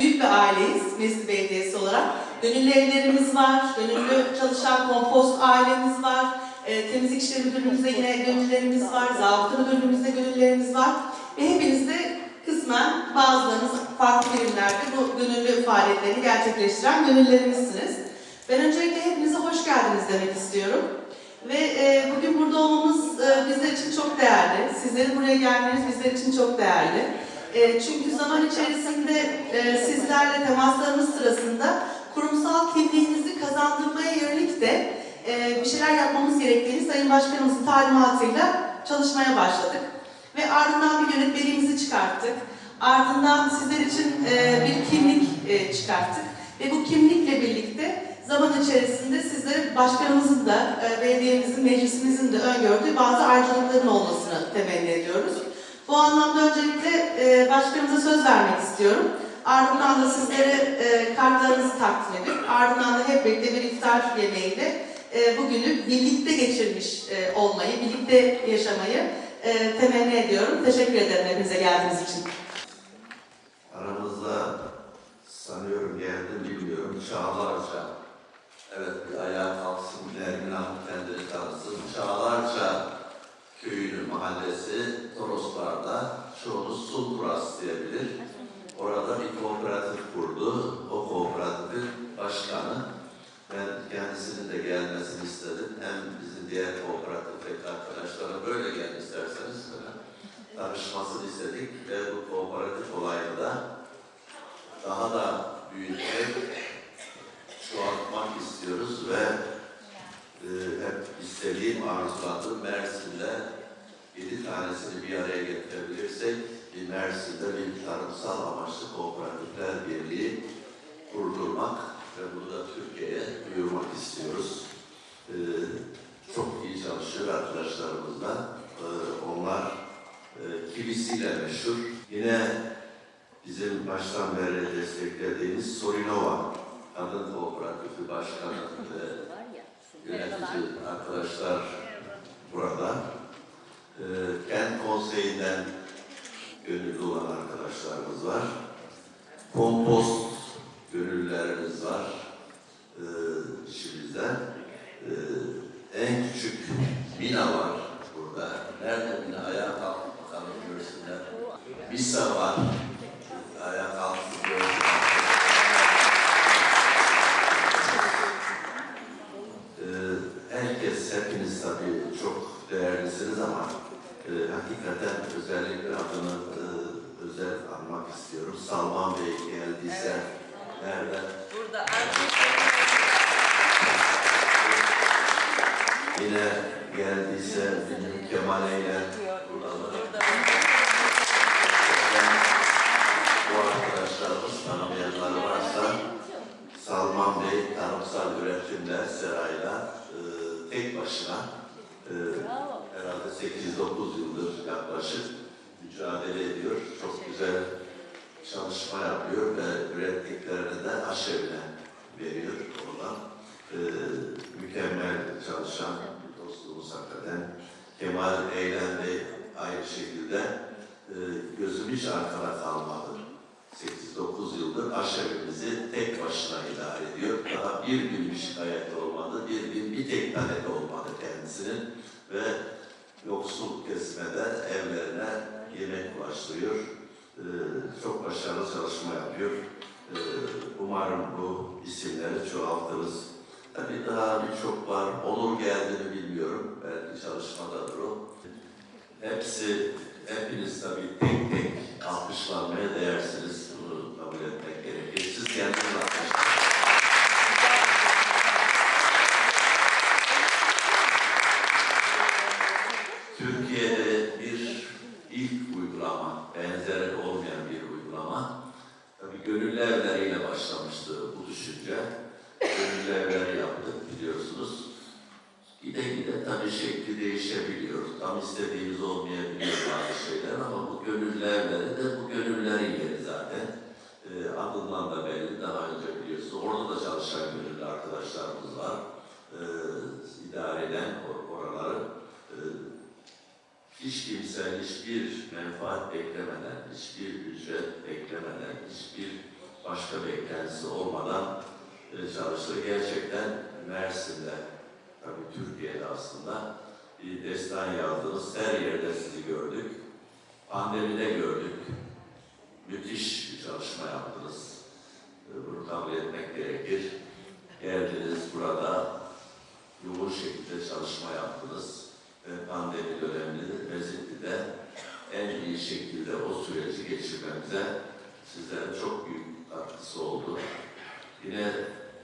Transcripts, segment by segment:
Büyük bir aileyiz Mesut Belediyesi olarak. Gönüllü evlerimiz var, gönüllü çalışan kompost ailemiz var. E, temizlik işleri müdürlüğümüzde yine gönüllerimiz var, zabıta müdürlüğümüzde gönüllerimiz var. Ve hepiniz de kısmen bazılarınız farklı birimlerde bu gönüllü faaliyetlerini gerçekleştiren gönüllerimizsiniz. Ben öncelikle hepinize hoş geldiniz demek istiyorum. Ve e, bugün burada olmamız e, bizler için çok değerli. Sizlerin buraya gelmeniz bizler için çok değerli. E, çünkü zaman içerisinde e, sizlerle temaslarımız sırasında kurumsal kimliğinizi kazandırmaya yönelik de e, bir şeyler yapmamız gerektiğini Sayın Başkanımızın talimatıyla çalışmaya başladık. Ve ardından bir yönetmeliğimizi çıkarttık. Ardından sizler için e, bir kimlik e, çıkarttık. Ve bu kimlikle birlikte zaman içerisinde sizlere başkanımızın da, e, belediyemizin, meclisimizin de öngördüğü bazı ayrıcalıkların olmasını temenni ediyoruz. Bu anlamda öncelikle e, başkanımıza söz vermek istiyorum. Ardından da sizlere e, kartlarınızı takdim edip, ardından da hep birlikte bir iftar yemeğiyle e, bugünü birlikte geçirmiş e, olmayı, birlikte yaşamayı e, temenni ediyorum. Teşekkür ederim hepinize geldiğiniz için. Aramızda sanıyorum geldim bilmiyorum çağlarca evet bir ayağa kalksın Nermin Hanım kendini tanısın çağlarca köyünün mahallesi Toroslar'da çoğunuz Sulturas diyebilir. Orada bir kooperatif kurdu. O kooperatifin başkanı. Ben kendisinin de gelmesini istedim. Hem bizim kooperatifteki arkadaşlara. Böyle gel isterseniz. Tanışmasını istedik ve bu kooperatif olayını da daha da büyüterek çoğaltmak istiyoruz ve e, hep istediğim, arzuladığım Mersin'de yedi tanesini bir araya getirebilirsek bir Mersin'de bir tarımsal amaçlı kooperatifler birliği kurdurmak ve bunu da Türkiye'ye duyurmak istiyoruz. E, çok iyi çalışıyor arkadaşlarımızla. E, onlar e, kilisiyle meşhur. Yine bizim baştan beri desteklediğimiz Sorinova Kadın Kooperatifi Başkanı ve yönetici arkadaşlar burada. E, Kent Konseyi'nden gönüllü olan arkadaşlarımız var. Kompost gönüllülerimiz var e, en küçük Mina var burada. Nerede Mina? Ayağa kalk bakalım görsünler. Misa var. Ayağa kalksın görsünler. Ee, herkes, hepiniz tabii çok değerlisiniz ama e, hakikaten özellikle adını e, özel anmak istiyorum. Salman Bey geldiyse nerede? Burada Yine geldiyse bizim Kemal buraları. Bu arkadaşlarımız tanımayanlar varsa Salman Bey tarımsal üretimde serayla e, tek başına e, herhalde 8-9 yıldır yaklaşık mücadele ediyor. Çok güzel çalışma yapıyor ve ürettiklerini de aşevine veriyor oradan. E, mükemmel çalışan dostluğumuz hakikaten. Kemal Bey aynı şekilde e, gözüm hiç arkada kalmadı. 8-9 yıldır aşevimizi tek başına idare ediyor. Daha bir gün bir şikayet olmadı, bir gün bir tek tane de olmadı kendisinin ve yoksul kesmede evlerine yemek ulaştırıyor. Ee, çok başarılı çalışma yapıyor. Ee, umarım bu isimleri çoğaltırız. Tabii daha birçok var. Olur geldi mi bilmiyorum. Belki çalışmadadır o. Hepsi, hepiniz tabii tek tek alkışlanmaya değersiniz. Bunu kabul etmek gerekir. Siz kendiniz alkışlayın. Türkiye'de bir ilk uygulama, benzeri olmayan bir uygulama. Tabii gönüllü evleriyle başlamıştı bu düşünce şekilli yaptık biliyorsunuz. Gide gide tabii şekli değişebiliyor. Tam istediğimiz olmayabiliyor bazı şeyler ama bu gönüllü de bu gönüllerin yeri zaten. E, adından da belli daha önce biliyorsunuz. Orada da çalışan gönüllü arkadaşlarımız var. E, idare eden or oraları. E, hiç kimse hiçbir menfaat beklemeden, hiçbir ücret beklemeden, hiçbir başka beklentisi olmadan çalıştı. Gerçekten Mersin'de, tabii Türkiye'de aslında bir destan yazdınız. Her yerde sizi gördük. Pandemide gördük. Müthiş bir çalışma yaptınız. E, Bunu kabul etmek gerekir. Geldiniz burada yoğun şekilde çalışma yaptınız. Ve pandemi dönemini Mezitli'de en iyi şekilde o süreci geçirmemize sizlerin çok büyük katkısı oldu. Yine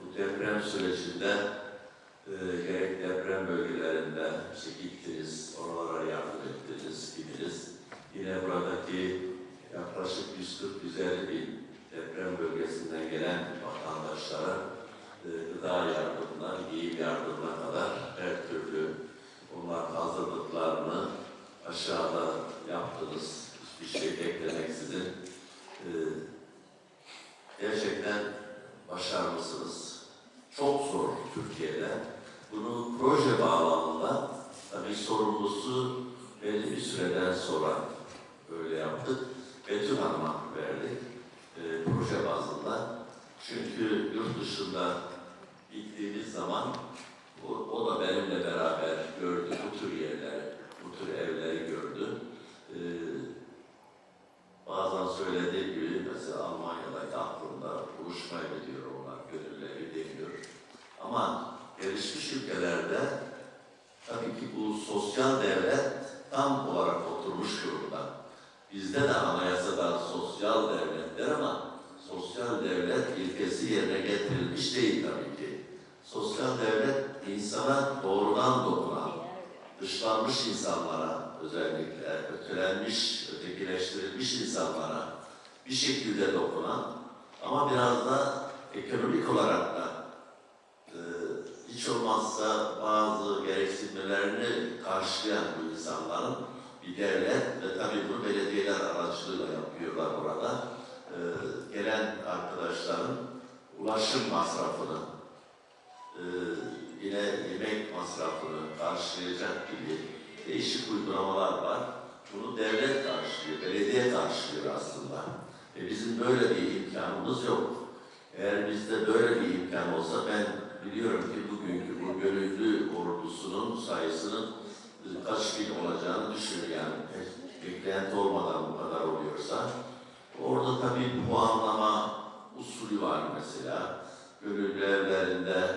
bu deprem sürecinde e, gerek deprem bölgelerinde işte gittiniz, oralara yardım ettiniz, gidiniz. Yine buradaki yaklaşık 140-150 bin deprem bölgesinden gelen vatandaşlara e, gıda yardımına, giyim yardımına kadar her türlü onlar hazırlıklarını aşağıda yaptınız. Hiçbir şey beklemeksizin. E, gerçekten başarmışsınız. Çok zor Türkiye'de. Bunu proje bağlamında tabii sorumlusu belli bir süreden sonra böyle yaptık. Betül Hanım'a verdik e, proje bazında. Çünkü yurt dışında gittiğimiz zaman o, o da benimle beraber gördü bu tür yerler, bu tür evleri gördü. E, bazen söylediği gibi mesela aklımda buluşmaya gidiyor onlar, gönülleri deniyor. Ama gelişmiş ülkelerde tabii ki bu sosyal devlet tam olarak oturmuş durumda. Bizde de anayasada sosyal devletler ama sosyal devlet ilkesi yerine getirilmiş değil tabii ki. Sosyal devlet insana doğrudan dokunan, dışlanmış insanlara özellikle ötelenmiş, ötekileştirilmiş insanlara bir şekilde dokunan ama biraz da ekonomik olarak da e, hiç olmazsa bazı gereksinimlerini karşılayan bu insanların bir devlet ve tabii bunu belediyeler aracılığıyla yapıyorlar orada. E, gelen arkadaşların ulaşım masrafını, e, yine yemek masrafını karşılayacak gibi değişik uygulamalar var. Bunu devlet karşılıyor, belediye karşılıyor aslında. E bizim böyle bir imkanımız yok. Eğer bizde böyle bir imkan olsa ben biliyorum ki bugünkü bu gönüllü ordusunun sayısının kaç bin olacağını düşünün yani. Beklenti olmadan bu kadar oluyorsa. Orada tabii puanlama usulü var mesela. Gönüllü evlerinde,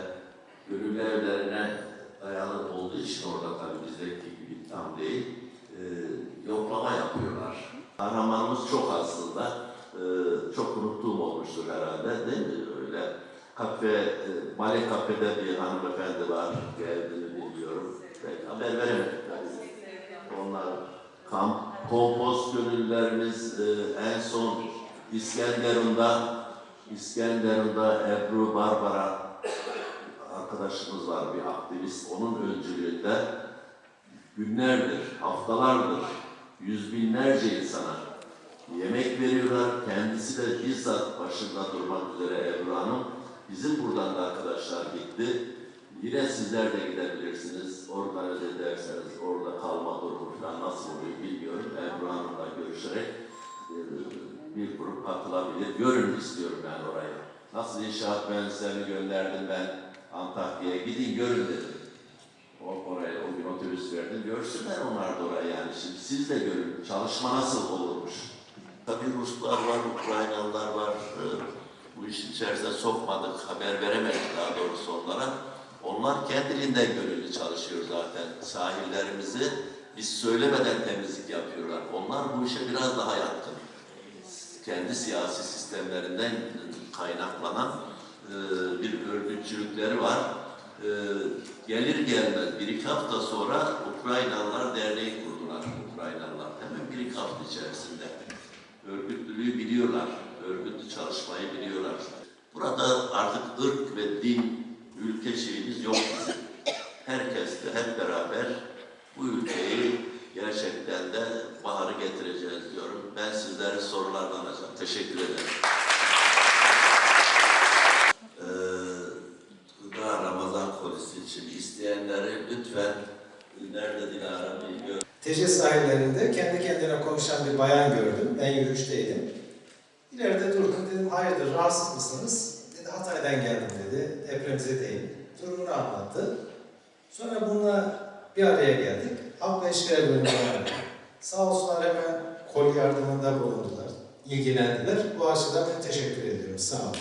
gönüllü evlerine dayalı olduğu için orada tabii bizdeki gibi tam değil. e, yoklama yapıyorlar. Kahramanımız çok aslında. E, çok unuttuğum herhalde değil? Öyle kafe, e, bale kafede bir hanımefendi var. Geldiğini bilmiyorum. Belki haber veremedik. tabii. Onlar kamp, kompost gönüllülerimiz e, en son İskenderun'da İskenderun'da Ebru Barbara arkadaşımız var bir aktivist. Onun öncülüğünde günlerdir, haftalardır yüz binlerce insana yemek veriyorlar. Kendisi de bizzat başında durmak üzere Ebru Hanım. Bizim buradan da arkadaşlar gitti. Yine sizler de gidebilirsiniz. Organize ederseniz orada kalma durumu falan nasıl oluyor bilmiyorum. Ebru Hanım'la görüşerek e, bir grup katılabilir. Görün istiyorum ben orayı. Nasıl inşaat mühendislerini gönderdim ben Antakya'ya. Gidin görün dedim. O, oraya o gün otobüs verdim. Görsünler onlar da orayı yani. Şimdi siz de görün. Çalışma nasıl olurmuş. Tabii Ruslar var, Ukraynalılar var. Ee, Bu işin içerisine sokmadık, haber veremedik daha doğrusu onlara. Onlar kendiliğinden gönüllü çalışıyor zaten. Sahillerimizi biz söylemeden temizlik yapıyorlar. Onlar bu işe biraz daha yatkın. Kendi siyasi sistemlerinden kaynaklanan e, bir örgütçülükleri var. E, Gelir gelmez bir iki hafta sonra Ukraynalılar Derneği kurdular. Ukraynalılar hemen bir iki hafta içerisinde. Örgütlülüğü biliyorlar, örgütlü çalışmayı biliyorlar. Burada artık ırk ve din, ülke şeyimiz yok bizim. Herkes de hep beraber bu ülkeyi gerçekten de baharı getireceğiz diyorum. Ben sizleri sorulardan alacağım. Teşekkür ederim. TC sahillerinde kendi kendine konuşan bir bayan gördüm. Ben yürüyüşteydim. İleride durdum dedim hayırdır rahatsız mısınız? Dedi Hatay'dan geldim dedi. Depremzedeyim. Durumunu anlattı. Sonra bununla bir araya geldik. Halk ve İlişkiler Bölümü'ne. Sağ olsunlar hemen kol yardımında bulundular. ilgilendiler. Bu açıdan teşekkür ediyorum. Sağ olun.